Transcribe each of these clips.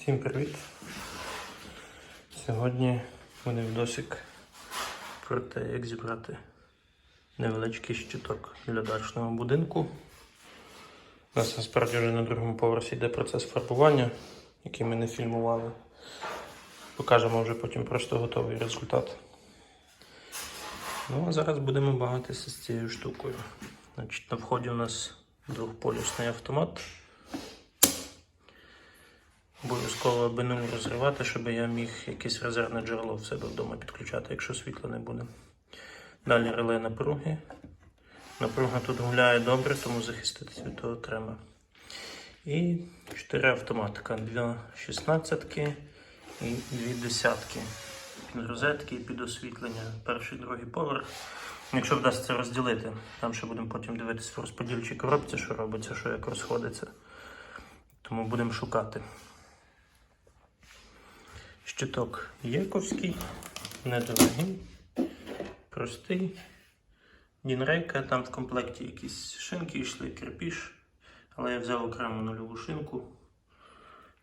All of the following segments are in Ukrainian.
Всім привіт! Сьогодні буде відосик про те, як зібрати невеличкий щиток для дачного будинку. У нас насправді вже на другому поверсі йде процес фарбування, який ми не фільмували. Покажемо вже потім просто готовий результат. Ну а зараз будемо багатися з цією штукою. Значить, на вході у нас двохполюсний автомат. Обов'язково аби не розривати, щоб я міг якесь резервне джерело в себе вдома підключати, якщо світла не буде. Далі реле напруги. Напруга тут гуляє добре, тому захиститися від того треба. І 4 автоматика, 2 шістнадцятки і 2 десятки. Під розетки, під освітлення, перший другий поверх. Якщо вдасться розділити, там ще будемо потім дивитися в розподільчій коробці, що робиться, що як розходиться. Тому будемо шукати. Щиток Єковський, недорогий, простий. Дінрейка, там в комплекті якісь шинки йшли, кирпіш, але я взяв окрему нульову шинку.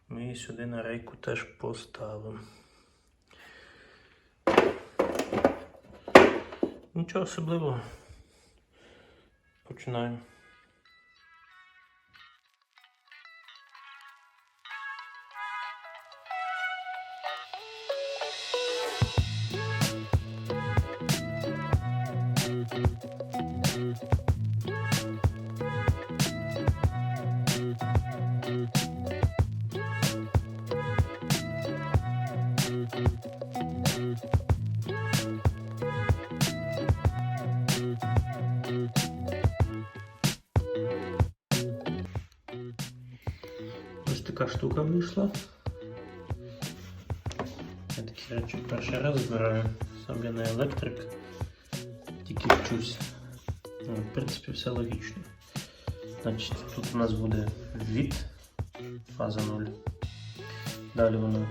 Ми її сюди на рейку теж поставимо. Нічого особливого. Починаємо. Така штука вийшла. Я такі речі перший раз збираю. Сам я не електрик, тільки вчусь. Ну, в принципі, все логічно. Значить, тут у нас буде від фаза 0. Далі воно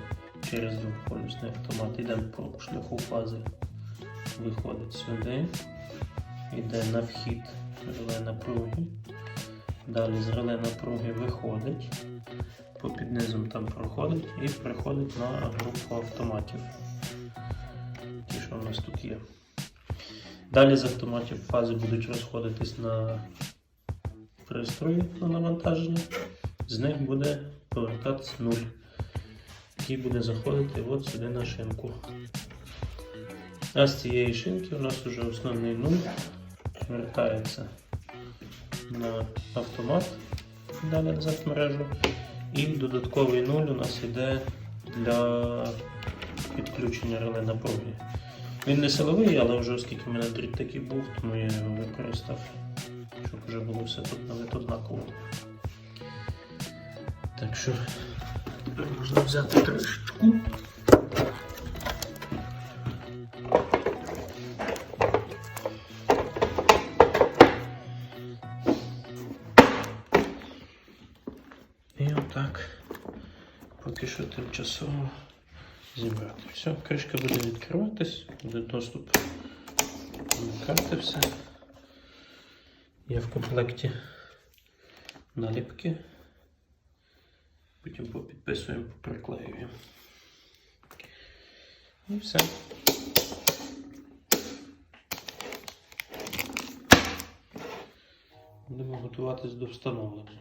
через двополюсний автомат йде по шляху фази. Виходить сюди, йде на вхід реле напруги. Далі з реле напруги виходить, по під низом там проходить і приходить на групу автоматів. Ті, що у нас тут є. Далі з автоматів фази будуть розходитись на пристрої на навантаження. З них буде повертатися 0, який буде заходити от сюди на шинку. А з цієї шинки у нас вже основний 0 вертається на автомат далі назад в мережу. І додатковий 0 у нас йде для підключення реле напруги. Він не силовий, але вже оскільки в мене дріт такий був, тому я його використав, щоб вже було все тут навіть однаково. Так що тепер можна взяти трішечку. Поки що тимчасово зібрати. Все, кришка буде відкриватись, буде доступ до карти все. Є в комплекті наліпки. Потім попідписуємо, поприклеюємо. І все. Будемо готуватись до встановлення.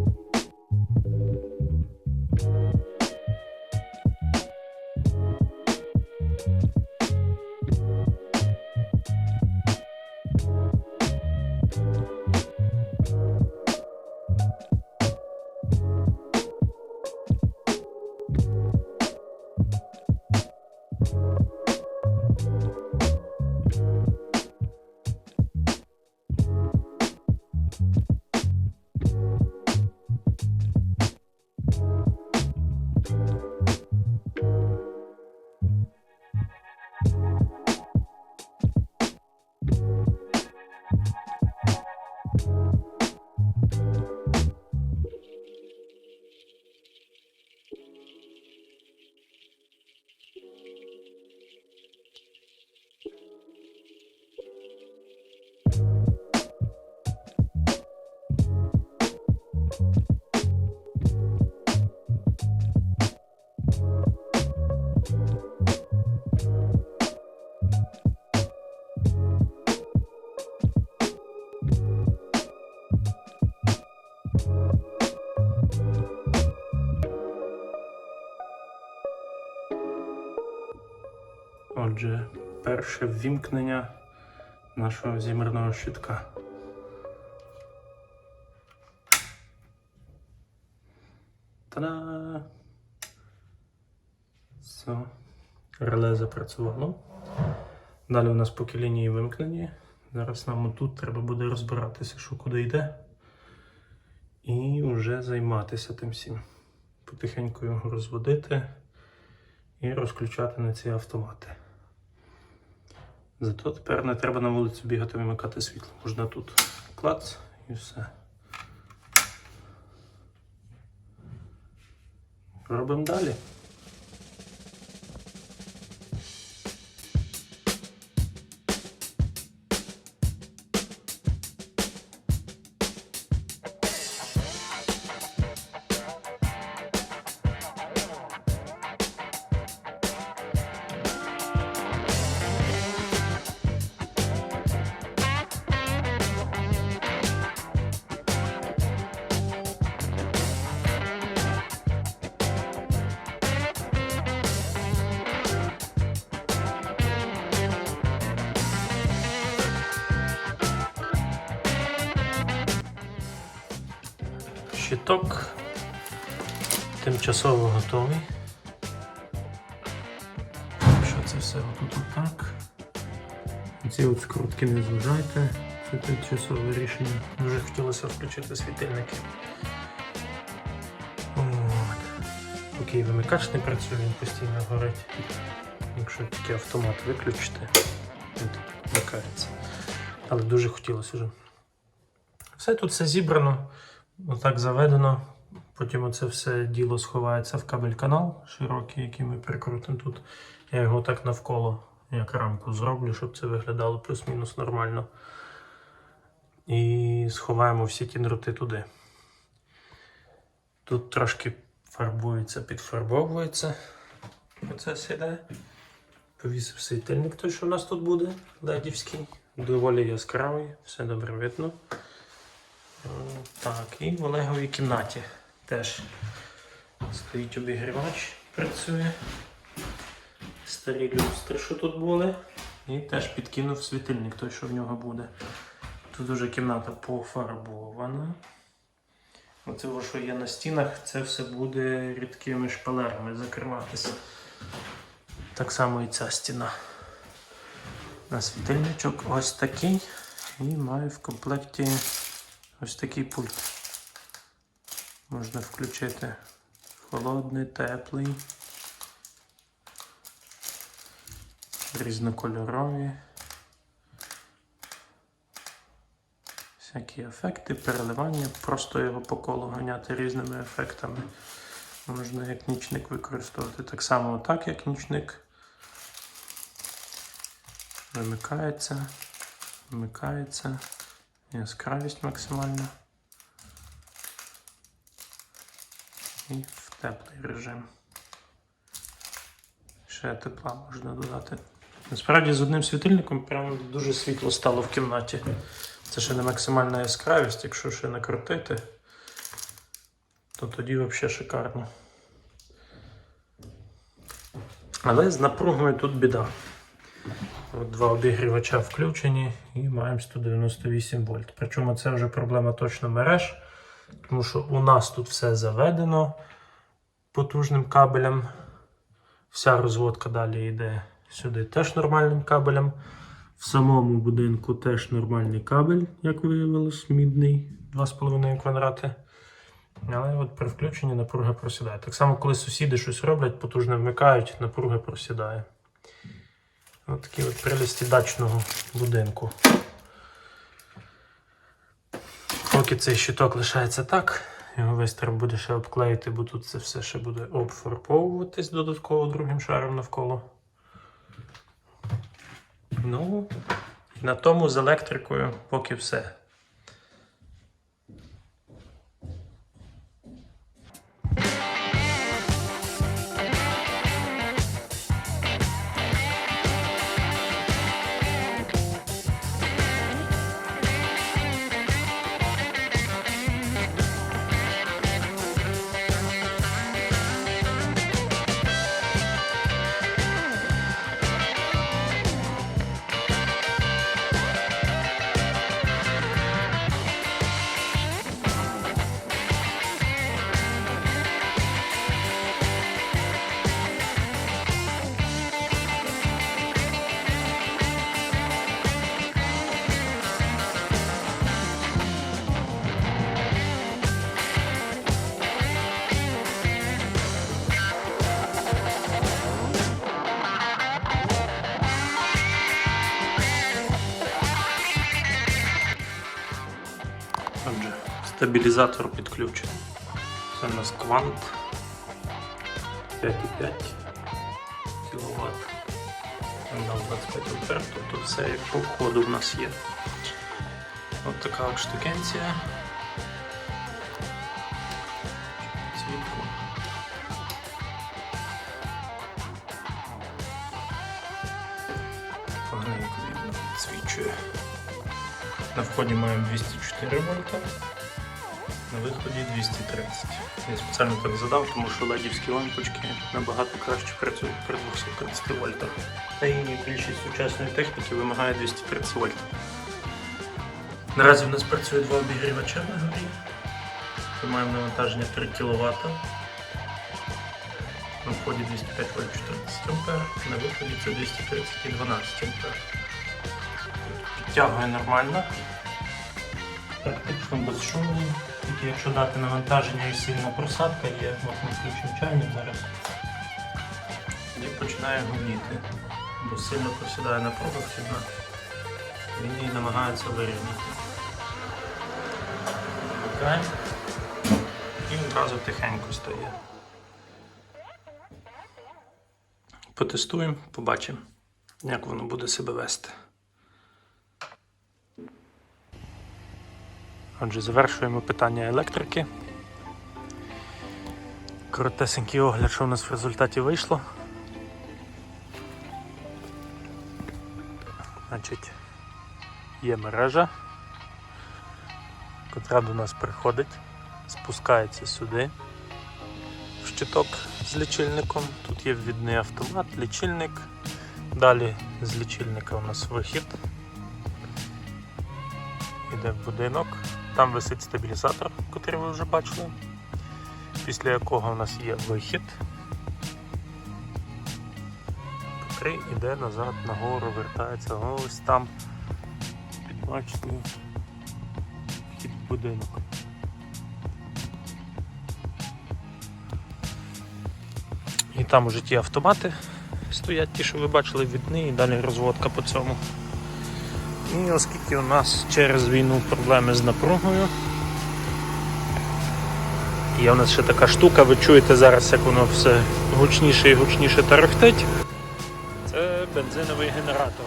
перше ввімкнення нашого зімерного щитка. Та-да! Все. Реле запрацювало. Далі у нас поки лінії вимкнені. Зараз нам тут треба буде розбиратися, що куди йде. І вже займатися тим всім. Потихеньку його розводити і розключати на ці автомати. Зато тепер не треба на вулицю бігати вимикати світло. Можна тут клац і все. Робимо далі. Щиток тимчасово готовий. Що це все отут отак. Ці от скрутки не зважайте. Це тимчасове рішення. Дуже хотілося включити світильники. Поки вимикач не працює, він постійно горить. Якщо тільки автомат виключити, він вмикається. Але дуже хотілося вже. Все тут все зібрано. Отак заведено. Потім оце все діло сховається в кабель канал широкий, який ми прикрутимо тут. Я його так навколо, як рамку зроблю, щоб це виглядало плюс-мінус нормально. І сховаємо всі ті дроти туди. Тут трошки фарбується, підфарбовується. Процес іде. Повісив світильник той, що у нас тут буде, ледівський. Доволі яскравий, все добре видно. Так, і в Олеговій кімнаті теж стоїть обігрівач, працює. Старі люстри, що тут були. І теж підкинув світильник, той, що в нього буде. Тут уже кімната пофарбована. Оце, що є на стінах, це все буде рідкими шпалерами закриватися. Так само і ця стіна. На світильничок ось такий. І має в комплекті ось такий пульт. Можна включити холодний, теплий, різнокольорові. Всякі ефекти, переливання, просто його по колу ганяти різними ефектами. Можна як нічник використовувати так само так, як нічник. Вимикається, вмикається. Яскравість максимальна. І в теплий режим. Ще тепла можна додати. Насправді з одним світильником прямо дуже світло стало в кімнаті. Це ще не максимальна яскравість, якщо ще накрутити, то тоді взагалі шикарно. Але з напругою тут біда. От два обігрівача включені і маємо 198 вольт. Причому це вже проблема точно мереж, тому що у нас тут все заведено потужним кабелем. Вся розводка далі йде сюди теж нормальним кабелем. В самому будинку теж нормальний кабель, як виявилось, мідний 2,5 квадрати. Але от при включенні напруга просідає. Так само, коли сусіди щось роблять, потужно вмикають, напруга просідає. Ось такі от прелісті дачного будинку. Поки цей щиток лишається так, його весь треба буде ще обклеїти, бо тут це все ще буде обфарбовуватись додатково другим шаром навколо. Ну, на тому з електрикою поки все. Стабілізатор підключений. Це у нас квант 5,5 кВт. Нам 25 ампер, тобто все як по входу в нас є. От така от штукенція. Світку. Поганенько видно, відсвічує. На вході маємо 204 вольта, на виході 230. Я спеціально так задав, тому що ледівські лампочки набагато краще працюють при 230 вольтах. Та і більшість сучасної техніки вимагає 230 вольт. Наразі в нас працює два обігрівача на горі. Ми маємо навантаження 3 кВт. На вході 205 вольт 14 А, на виході це 230 і 12 А. Підтягує нормально. Практично безшумний. Тільки якщо дати навантаження і сильна просадка є, от ми чайник зараз. І починає гудіти. Бо сильно просідає напруга вхідна. Він її намагається вирівняти. Вмикаємо. І одразу тихенько стає. Потестуємо, побачимо, як воно буде себе вести. Отже, завершуємо питання електрики. Коротесенький огляд, що у нас в результаті вийшло. Значить, є мережа, котра до нас приходить, спускається сюди в щиток з лічильником. Тут є ввідний автомат, лічильник. Далі з лічильника у нас вихід. Іде в будинок. Там висить стабілізатор, який ви вже бачили. Після якого у нас є вихід, який йде назад нагору, вертається ось там. Бачите, вхід в будинок. І там уже ті автомати стоять, ті, що ви бачили відни, і далі розводка по цьому. І оскільки у нас через війну проблеми з напругою, є у нас ще така штука, ви чуєте зараз, як воно все гучніше і гучніше тарахтить. Це бензиновий генератор.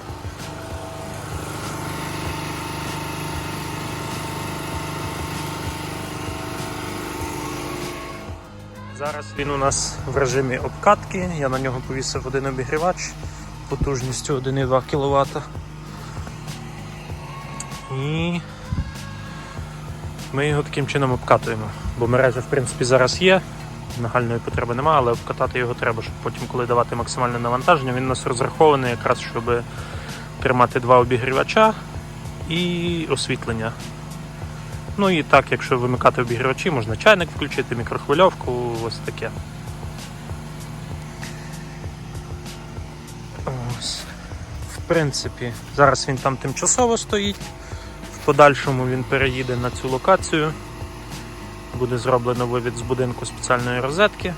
Зараз він у нас в режимі обкатки, я на нього повісив один обігрівач потужністю 1,2 кВт. І ми його таким чином обкатуємо. Бо мережа в принципі зараз є, нагальної потреби немає, але обкатати його треба, щоб потім, коли давати максимальне навантаження, він у нас розрахований якраз, щоб тримати два обігрівача і освітлення. Ну і так, якщо вимикати обігрівачі, можна чайник включити, мікрохвильовку, ось таке. Ось. В принципі, зараз він там тимчасово стоїть. Подальшому він переїде на цю локацію. Буде зроблено вивід з будинку спеціальної розетки,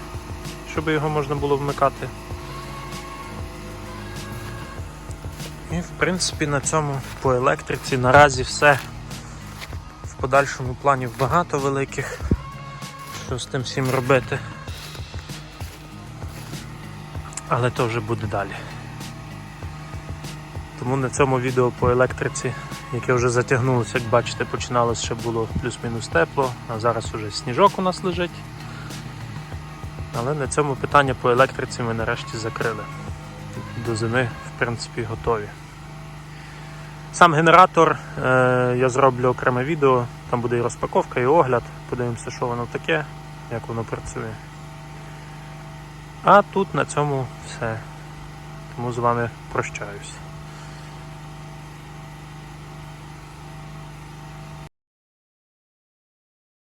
щоб його можна було вмикати. І в принципі на цьому по електриці наразі все. В подальшому планів багато великих, що з тим всім робити. Але то вже буде далі. Тому на цьому відео по електриці, яке вже затягнулося, як бачите, починалося ще було плюс-мінус тепло, а зараз уже сніжок у нас лежить. Але на цьому питання по електриці ми нарешті закрили. До зими, в принципі, готові. Сам генератор е, я зроблю окреме відео, там буде і розпаковка, і огляд. Подивимося, що воно таке, як воно працює. А тут на цьому все. Тому з вами прощаюсь.